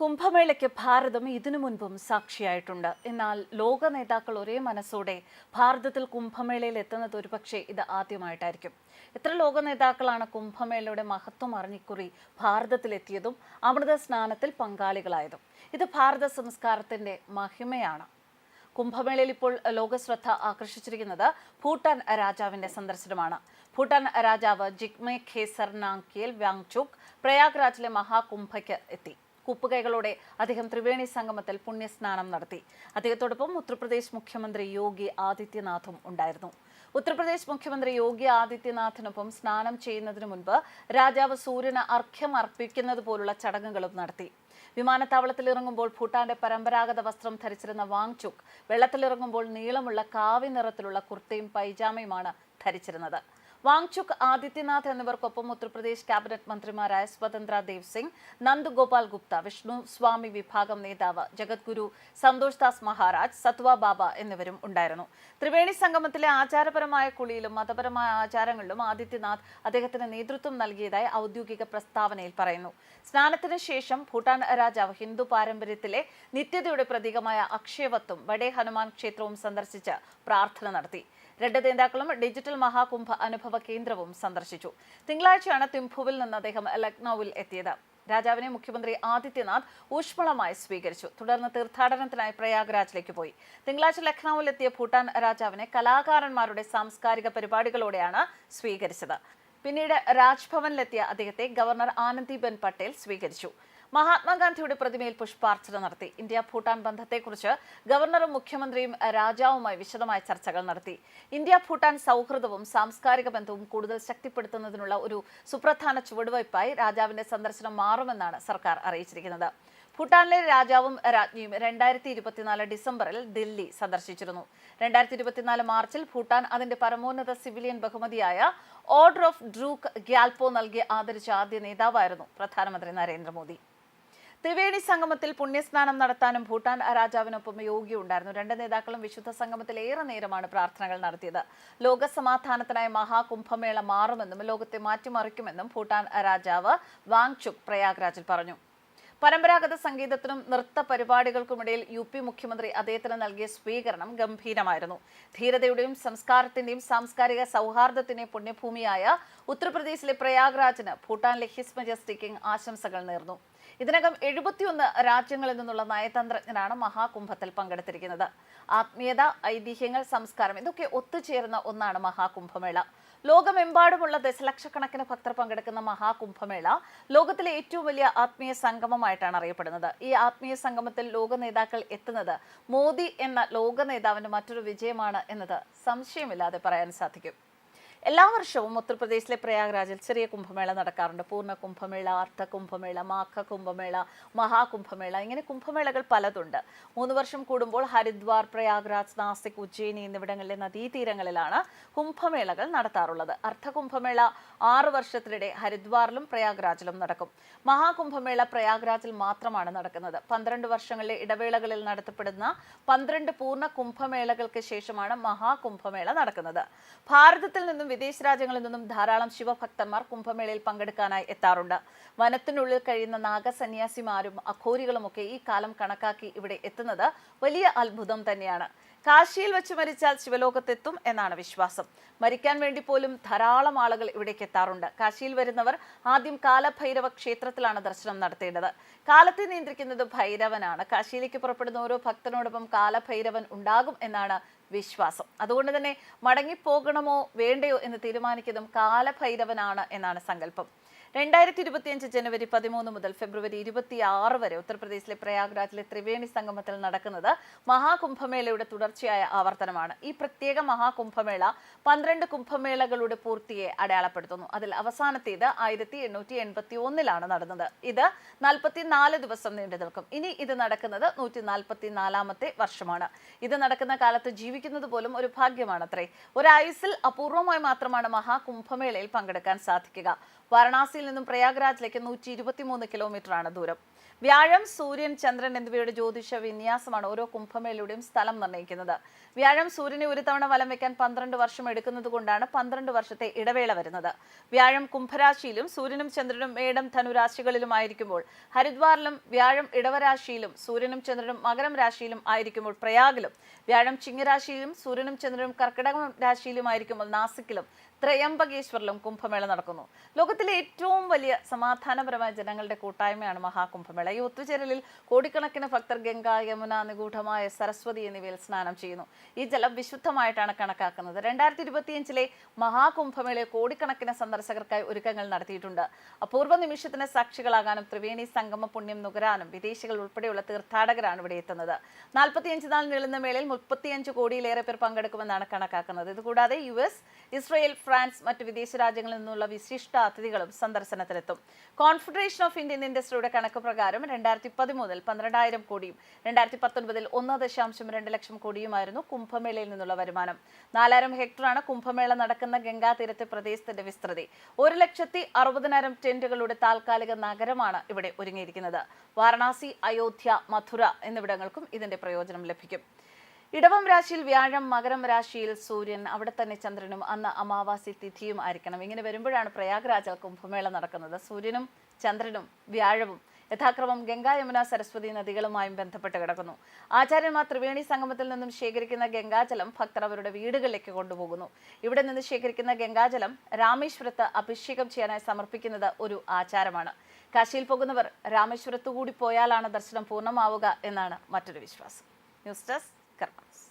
കുംഭമേളയ്ക്ക് ഭാരതം ഇതിനു മുൻപും സാക്ഷിയായിട്ടുണ്ട്. എന്നാൽ ലോക നേതാക്കൾ ഒരേ മനസ്സോടെ ഭാരതത്തിൽ കുംഭമേളയിൽ എത്തുന്നത് ഒരുപക്ഷെ ഇത് ആദ്യമായിട്ടായിരിക്കും. എത്ര ലോക നേതാക്കളാണ് കുംഭമേളയുടെ മഹത്വം അറിഞ്ഞിക്കുറി ഭാരതത്തിലെത്തിയതും അമൃത സ്നാനത്തിൽ പങ്കാളികളായതും. ഇത് ഭാരത സംസ്കാരത്തിന്റെ മഹിമയാണ്. കുംഭമേളയിൽ ഇപ്പോൾ ലോകശ്രദ്ധ ആകർഷിച്ചിരിക്കുന്നത് ഭൂട്ടാൻ രാജാവിന്റെ സന്ദർശനമാണ്. ഭൂട്ടാൻ രാജാവ് ജിഗ്മെ ഖേസർ നാങ്കിയൽ വ്യാങ്ചുക് പ്രയാഗ്രാജിലെ മഹാകുംഭയ്ക്ക് എത്തി. കുപ്പുകൈകളോടെ അദ്ദേഹം ത്രിവേണി സംഗമത്തിൽ പുണ്യസ്നാനം നടത്തി. അദ്ദേഹത്തോടൊപ്പം ഉത്തർപ്രദേശ് മുഖ്യമന്ത്രി യോഗി ആദിത്യനാഥും ഉണ്ടായിരുന്നു. ഉത്തർപ്രദേശ് മുഖ്യമന്ത്രി യോഗി ആദിത്യനാഥിനൊപ്പം സ്നാനം ചെയ്യുന്നതിന് മുൻപ് രാജാവ് സൂര്യന് അർഘ്യം അർപ്പിക്കുന്നത് പോലുള്ള ചടങ്ങുകളും നടത്തി. വിമാനത്താവളത്തിൽ ഇറങ്ങുമ്പോൾ ഭൂട്ടാന്റെ പരമ്പരാഗത വസ്ത്രം ധരിച്ചിരുന്ന വാങ്ചുക് വെള്ളത്തിലിറങ്ങുമ്പോൾ നീളമുള്ള കാവി നിറത്തിലുള്ള കുർത്തയും പൈജാമയുമാണ് ധരിച്ചിരുന്നത്. വാങ്ചുക് ആദിത്യനാഥ് എന്നിവർക്കൊപ്പം ഉത്തർപ്രദേശ് ക്യാബിനറ്റ് മന്ത്രിമാരായ സ്വതന്ത്ര ദേവ് സിംഗ് നന്ദഗോപാൽ ഗുപ്ത വിഷ്ണു സ്വാമി വിഭാഗം നേതാവ് ജഗദ്ഗുരു സന്തോഷ് ദാസ് മഹാരാജ് സത്വ ബാബ എന്നിവരും ഉണ്ടായിരുന്നു. ത്രിവേണി സംഗമത്തിലെ ആചാരപരമായ കുളിയിലും മതപരമായ ആചാരങ്ങളിലും ആദിത്യനാഥ് അദ്ദേഹത്തിന് നേതൃത്വം നൽകിയതായി ഔദ്യോഗിക പ്രസ്താവനയിൽ പറയുന്നു. സ്നാനത്തിന് ശേഷം ഭൂട്ടാൻ രാജാവ് ഹിന്ദു പാരമ്പര്യത്തിലെ നിത്യതയുടെ പ്രതീകമായ അക്ഷയവത്തും വടേ ഹനുമാൻ ക്ഷേത്രവും സന്ദർശിച്ച് പ്രാർത്ഥന നടത്തി. രണ്ട് നേതാക്കളും ഡിജിറ്റൽ മഹാകുംഭ അനുഭവ കേന്ദ്രവും സന്ദർശിച്ചു. തിങ്കളാഴ്ചയാണ് തിംഫുവിൽ നിന്ന് അദ്ദേഹം ലക്നൌവിൽ എത്തിയത്. രാജാവിനെ മുഖ്യമന്ത്രി ആദിത്യനാഥ് ഊഷ്മളമായി സ്വീകരിച്ചു. തുടർന്ന് തീർത്ഥാടനത്തിനായി പ്രയാഗ്രാജിലേക്ക് പോയി. തിങ്കളാഴ്ച ലക്നൌവിൽ എത്തിയ ഭൂട്ടാൻ രാജാവിനെ കലാകാരന്മാരുടെ സാംസ്കാരിക പരിപാടികളോടെയാണ് സ്വീകരിച്ചത്. പിന്നീട് രാജ്ഭവനിലെത്തിയ അദ്ദേഹത്തെ ഗവർണർ ആനന്ദിബെൻ പട്ടേൽ സ്വീകരിച്ചു. മഹാത്മാഗാന്ധിയുടെ പ്രതിമയിൽ പുഷ്പാർച്ചന നടത്തി. ഇന്ത്യ ഭൂട്ടാൻ ബന്ധത്തെക്കുറിച്ച് ഗവർണറും മുഖ്യമന്ത്രിയും രാജാവുമായി വിശദമായ ചർച്ചകൾ നടത്തി. ഇന്ത്യ ഭൂട്ടാൻ സൗഹൃദവും സാംസ്കാരിക ബന്ധവും കൂടുതൽ ശക്തിപ്പെടുത്തുന്നതിനുള്ള ഒരു സുപ്രധാന ചുവടുവയ്പായി രാജാവിന്റെ സന്ദർശനം മാറുമെന്നാണ് സർക്കാർ അറിയിച്ചിരിക്കുന്നത്. ഭൂട്ടാനിലെ രാജാവും രാജ്ഞിയും രണ്ടായിരത്തി ഇരുപത്തിനാല് ഡിസംബറിൽ ദില്ലി സന്ദർശിച്ചിരുന്നു. രണ്ടായിരത്തി ഇരുപത്തിനാല് മാർച്ചിൽ ഭൂട്ടാൻ അതിന്റെ പരമോന്നത സിവിലിയൻ ബഹുമതിയായ ഓർഡർ ഓഫ് ഡ്രൂക്ക് ഗ്യാൽപോ നൽകി ആദരിച്ച ആദ്യ നേതാവായിരുന്നു പ്രധാനമന്ത്രി നരേന്ദ്രമോദി. ത്രിവേണി സംഗമത്തിൽ പുണ്യസ്നാനം നടത്താനും ഭൂട്ടാൻ രാജാവിനൊപ്പം യോഗി ഉണ്ടായിരുന്നു രണ്ട് നേതാക്കളും വിശുദ്ധ സംഗമത്തിൽ ഏറെ നേരമാണ് പ്രാർത്ഥനകൾ നടത്തിയത്. ലോകസമാധാനത്തിനായി മഹാകുംഭമേള മാറുമെന്നും ലോകത്തെ മാറ്റിമറിക്കുമെന്നും ഭൂട്ടാൻ രാജാവ് വാങ്ചുക് പ്രയാഗ്രാജിൽ പറഞ്ഞു. പരമ്പരാഗത സംഗീതത്തിനും നൃത്ത പരിപാടികൾക്കുമിടയിൽ യു പി മുഖ്യമന്ത്രി അദ്ദേഹത്തിന് നൽകിയ സ്വീകരണം ഗംഭീരമായിരുന്നു. ധീരതയുടെയും സംസ്കാരത്തിന്റെയും സാംസ്കാരിക സൗഹാർദ്ദത്തിന്റെയും പുണ്യഭൂമിയായ ഉത്തർപ്രദേശിലെ പ്രയാഗ്രാജിന് ഭൂട്ടാനിലെ ഹിസ് മജസ്റ്റിക്കിംഗ് ആശംസകൾ നേർന്നു. ഇതിനകം എഴുപത്തിയൊന്ന് രാജ്യങ്ങളിൽ നിന്നുള്ള നയതന്ത്രജ്ഞരാണ് മഹാകുംഭത്തിൽ പങ്കെടുത്തിരിക്കുന്നത്. ആത്മീയത ഐതിഹ്യങ്ങൾ സംസ്കാരം ഇതൊക്കെ ഒത്തുചേരുന്ന ഒന്നാണ് മഹാകുംഭമേള. ലോകമെമ്പാടുമുള്ള ദശലക്ഷക്കണക്കിന് ഭക്തർ പങ്കെടുക്കുന്ന മഹാകുംഭമേള ലോകത്തിലെ ഏറ്റവും വലിയ ആത്മീയ സംഗമമായിട്ടാണ് അറിയപ്പെടുന്നത്. ഈ ആത്മീയ സംഗമത്തിൽ ലോക നേതാക്കൾ എത്തുന്നത് മോദി എന്ന ലോക നേതാവിന്റെ മറ്റൊരു വിജയമാണ് എന്നത് സംശയമില്ലാതെ പറയാൻ സാധിക്കും. എല്ലാ വർഷവും ഉത്തർപ്രദേശിലെ പ്രയാഗ്രാജിൽ ചെറിയ കുംഭമേള നടക്കാറുണ്ട്. പൂർണ കുംഭമേള അർദ്ധ കുംഭമേള മാഘ കുംഭമേള മഹാകുംഭമേള ഇങ്ങനെ കുംഭമേളകൾ പലതുണ്ട്. മൂന്ന് വർഷം കൂടുമ്പോൾ ഹരിദ്വാർ പ്രയാഗ്രാജ് നാസിക് ഉജ്ജയിനി എന്നിവിടങ്ങളിലെ നദീതീരങ്ങളിലാണ് കുംഭമേളകൾ നടത്താറുള്ളത്. അർദ്ധ കുംഭമേള ആറ് വർഷത്തിനിടെ ഹരിദ്വാറിലും പ്രയാഗ്രാജിലും നടക്കും. മഹാകുംഭമേള പ്രയാഗ്രാജിൽ മാത്രമാണ് നടക്കുന്നത്. പന്ത്രണ്ട് വർഷങ്ങളിലെ ഇടവേളകളിൽ നടത്തപ്പെടുന്ന പന്ത്രണ്ട് പൂർണ കുംഭമേളകൾക്ക് ശേഷമാണ് മഹാകുംഭമേള നടക്കുന്നത്. ഭാരതത്തിൽ നിന്നും വിദേശ രാജ്യങ്ങളിൽ നിന്നും ധാരാളം ശിവഭക്തന്മാർ കുംഭമേളയിൽ പങ്കെടുക്കാനായി എത്താറുണ്ട്. വനത്തിനുള്ളിൽ കഴിയുന്ന നാഗസന്യാസിമാരും അഘോരികളുമൊക്കെ ഈ കാലം കണക്കാക്കി ഇവിടെ എത്തുന്നത് വലിയ അത്ഭുതം തന്നെയാണ്. കാശിയിൽ വെച്ച് മരിച്ചാൽ ശിവലോകത്തെത്തും എന്നാണ് വിശ്വാസം. മരിക്കാൻ വേണ്ടി പോലും ധാരാളം ആളുകൾ ഇവിടേക്ക് എത്താറുണ്ട്. കാശിയിൽ വരുന്നവർ ആദ്യം കാലഭൈരവ ക്ഷേത്രത്തിലാണ് ദർശനം നടത്തേണ്ടത്. കാലത്തെ നിയന്ത്രിക്കുന്നത് ഭൈരവനാണ്. കാശിയിലേക്ക് പുറപ്പെടുന്ന ഓരോ ഭക്തനോടൊപ്പം കാലഭൈരവൻ ഉണ്ടാകും എന്നാണ് വിശ്വാസം. അതുകൊണ്ട് തന്നെ മടങ്ങിപ്പോകണമോ വേണ്ടയോ എന്ന് തീരുമാനിക്കുന്നതും കാലഭൈരവനാണ് എന്നാണ് സങ്കല്പം. രണ്ടായിരത്തി ഇരുപത്തിയഞ്ച് ജനുവരി പതിമൂന്ന് മുതൽ ഫെബ്രുവരി ഇരുപത്തിയാറ് വരെ ഉത്തർപ്രദേശിലെ പ്രയാഗ്രാജിലെ ത്രിവേണി സംഗമത്തിൽ നടക്കുന്നത് മഹാകുംഭമേളയുടെ തുടർച്ചയായ ആവർത്തനമാണ്. ഈ പ്രത്യേക മഹാകുംഭമേള പന്ത്രണ്ട് കുംഭമേളകളുടെ പൂർത്തിയെ അടയാളപ്പെടുത്തുന്നു. അതിൽ അവസാനത്തേത് ആയിരത്തി എണ്ണൂറ്റി എൺപത്തി ഒന്നിലാണ് നടന്നത്. ഇത് നാൽപ്പത്തിനാല് ദിവസം നീണ്ടു നിൽക്കും. ഇനി ഇത് നടക്കുന്നത് നൂറ്റി നാൽപ്പത്തി നാലാമത്തെ വർഷമാണ്. ഇത് നടക്കുന്ന കാലത്ത് ജീവിക്കുന്നത് പോലും ഒരു ഭാഗ്യമാണത്രേ. ഒരായുസിൽ അപൂർവമായി മാത്രമാണ് മഹാകുംഭമേളയിൽ പങ്കെടുക്കാൻ സാധിക്കുക. വാരണാസിയിൽ നിന്നും പ്രയാഗ്രാജിലേക്ക് നൂറ്റി ഇരുപത്തിമൂന്ന് കിലോമീറ്ററാണ് ദൂരം. വ്യാഴം സൂര്യൻ ചന്ദ്രൻ എന്നിവയുടെ ജ്യോതിഷ വിന്യാസമാണ് ഓരോ കുംഭമേളയുടെയും സ്ഥലം നിർണയിക്കുന്നത്. വ്യാഴം സൂര്യനെ ഒരു തവണ വലം വെക്കാൻ പന്ത്രണ്ട് വർഷം എടുക്കുന്നത് കൊണ്ടാണ് പന്ത്രണ്ട് വർഷത്തെ ഇടവേള വരുന്നത്. വ്യാഴം കുംഭരാശിയിലും സൂര്യനും ചന്ദ്രനും മേടം ധനുരാശികളിലുമായിരിക്കുമ്പോൾ ഹരിദ്വാറിലും വ്യാഴം ഇടവരാശിയിലും സൂര്യനും ചന്ദ്രനും മകരം രാശിയിലും ആയിരിക്കുമ്പോൾ പ്രയാഗിലും വ്യാഴം ചിങ്ങരാശിയിലും സൂര്യനും ചന്ദ്രനും കർക്കിടക രാശിയിലും ആയിരിക്കുമ്പോൾ നാസിക്കിലും ത്രയംബകേശ്വറിലും കുംഭമേള നടക്കുന്നു. ലോകത്തിലെ ഏറ്റവും വലിയ സമാധാനപരമായ ജനങ്ങളുടെ കൂട്ടായ്മയാണ് മഹാകുംഭമേള. ഈ ഒത്തുചേരലിൽ കോടിക്കണക്കിന് ഭക്തർ ഗംഗ യമുന നിഗൂഢമായ സരസ്വതി എന്നിവയിൽ സ്നാനം ചെയ്യുന്നു. ഈ ജലം വിശുദ്ധമായിട്ടാണ് കണക്കാക്കുന്നത്. രണ്ടായിരത്തി ഇരുപത്തിയഞ്ചിലെ മഹാകുംഭമേളയിൽ കോടിക്കണക്കിന് സന്ദർശകർക്കായി ഒരുക്കങ്ങൾ നടത്തിയിട്ടുണ്ട്. അപൂർവ നിമിഷത്തിന് സാക്ഷികളാകാനും ത്രിവേണി സംഗമ പുണ്യം നുകരാനും വിദേശികൾ ഉൾപ്പെടെയുള്ള തീർത്ഥാടകരാണ് ഇവിടെ എത്തുന്നത്. നാൽപ്പത്തിയഞ്ച് നാൾ നീളുന്ന മേളയിൽ മുപ്പത്തിയഞ്ച് കോടിയിലേറെ പേർ പങ്കെടുക്കുമെന്നാണ് കണക്കാക്കുന്നത്. ഇതുകൂടാതെ യു എസ് ഇസ്രയേൽ ഫ്രാൻസ് മറ്റ് വിദേശ രാജ്യങ്ങളിൽ നിന്നുള്ള വിശിഷ്ട അതിഥികളും സന്ദർശനത്തിലെത്തും. കോൺഫെഡറേഷൻ ഓഫ് ഇന്ത്യൻ ഇൻഡസ്ട്രിയുടെ കണക്ക് പ്രകാരം രണ്ടായിരത്തി പതിമൂന്നിൽ പന്ത്രണ്ടായിരം കോടിയും രണ്ടായിരത്തി പത്തൊൻപതിൽ ഒന്ന് ദശാംശം രണ്ട് ലക്ഷം കോടിയുമായിരുന്നു കുംഭമേളയിൽ നിന്നുള്ള വരുമാനം. നാലായിരം ഹെക്ടറാണ് കുംഭമേള നടക്കുന്ന ഗംഗാ തീരത്തെ പ്രദേശത്തിന്റെ വിസ്തൃതി. ഒരു ലക്ഷത്തി അറുപതിനായിരം ടെന്റുകളുടെ താൽക്കാലിക നഗരമാണ് ഇവിടെ ഒരുങ്ങിയിരിക്കുന്നത്. വാരണാസി അയോധ്യ മഥുര എന്നിവിടങ്ങൾക്കും ഇതിന്റെ പ്രയോജനം ലഭിക്കും. ഇടവം രാശിയിൽ വ്യാഴം മകരം രാശിയിൽ സൂര്യൻ അവിടെ തന്നെ ചന്ദ്രനും അന്ന് അമാവാസി തിഥിയും ആയിരിക്കണം. ഇങ്ങനെ വരുമ്പോഴാണ് പ്രയാഗ്രാജ കുംഭമേള നടക്കുന്നത്. സൂര്യനും ചന്ദ്രനും വ്യാഴവും യഥാക്രമം ഗംഗാ യമുന സരസ്വതി നദികളുമായും ബന്ധപ്പെട്ട് കിടക്കുന്നു. ആചാര്യന്മാർ ത്രിവേണി സംഗമത്തിൽ നിന്നും ശേഖരിക്കുന്ന ഗംഗാജലം ഭക്തർ അവരുടെ വീടുകളിലേക്ക് കൊണ്ടുപോകുന്നു. ഇവിടെ നിന്ന് ശേഖരിക്കുന്ന ഗംഗാജലം രാമേശ്വരത്ത് അഭിഷേകം ചെയ്യാനായി സമർപ്പിക്കുന്നത് ഒരു ആചാരമാണ്. കാശിയിൽ പോകുന്നവർ രാമേശ്വരത്തു കൂടി പോയാലാണ് ദർശനം പൂർണമാവുക എന്നാണ് മറ്റൊരു വിശ്വാസം. News desk karmas.